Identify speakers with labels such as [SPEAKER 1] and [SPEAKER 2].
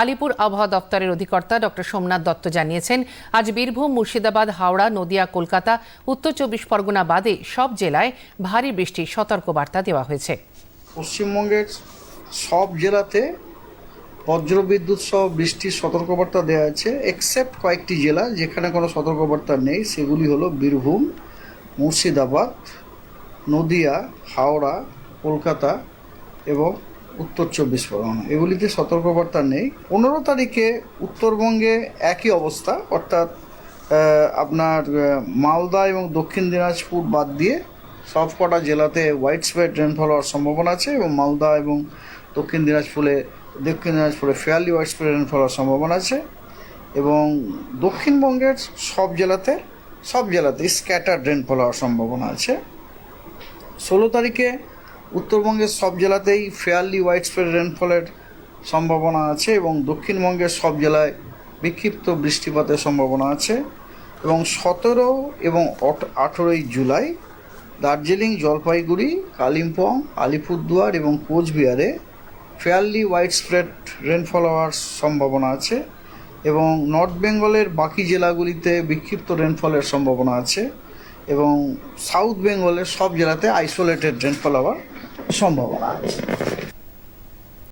[SPEAKER 1] আলিপুর আবহাওয়া দপ্তরের অধিকর্তা ডক্টর সোমনাথ দত্ত জানিয়েছেন, আজ বীরভূম, মুর্শিদাবাদ, হাওড়া, নদিয়া, কলকাতা, উত্তর চব্বিশ পরগনা বাদে সব জেলায় ভারী বৃষ্টির সতর্কবার্তা দেওয়া হয়েছে।
[SPEAKER 2] পশ্চিমবঙ্গের সব জেলাতে বজ্রবিদ্যুৎ সহ বৃষ্টির সতর্কবার্তা দেওয়া আছে এক্সেপ্ট কয়েকটি জেলা যেখানে কোনো সতর্কবার্তা নেই, সেগুলি হলো বীরভূম, মুর্শিদাবাদ, নদিয়া, হাওড়া, কলকাতা এবং উত্তর চব্বিশ পরগনা। এগুলিতে সতর্কবার্তা নেই। পনেরো তারিখে উত্তরবঙ্গে একই অবস্থা, অর্থাৎ আপনার মালদা এবং দক্ষিণ দিনাজপুর বাদ দিয়ে সব কটা জেলাতে হোয়াইট স্প্রেড রেনফল হওয়ার সম্ভাবনা আছে এবং মালদা এবং দক্ষিণ দিনাজপুরে দক্ষিণ দিনাজপুরে ফেয়ারলি হোয়াইট স্প্রেড রেনফল হওয়ার সম্ভাবনা আছে এবং দক্ষিণবঙ্গের সব জেলাতে সব জেলাতে স্ক্যাটার রেনফল হওয়ার সম্ভাবনা আছে। ষোলো তারিখে উত্তরবঙ্গের সব জেলাতেই ফেয়ারলি হোয়াইট স্প্রেড রেনফলের সম্ভাবনা আছে এবং দক্ষিণবঙ্গের সব জেলায় বিক্ষিপ্ত বৃষ্টিপাতের সম্ভাবনা আছে এবং সতেরো এবং আঠেরোই জুলাই দার্জিলিং, জলপাইগুড়ি, কালিম্পং, আলিপুরদুয়ার এবং কোচবিহারে ফেয়ারলি হোয়াইট স্প্রেড রেনফল হওয়ার সম্ভাবনা আছে এবং নর্থ বেঙ্গলের বাকি জেলাগুলিতে বিক্ষিপ্ত রেনফলের সম্ভাবনা আছে এবং সাউথ বেঙ্গলের সব জেলাতে আইসোলেটেড রেনফল হওয়ার সম্ভাবনা আছে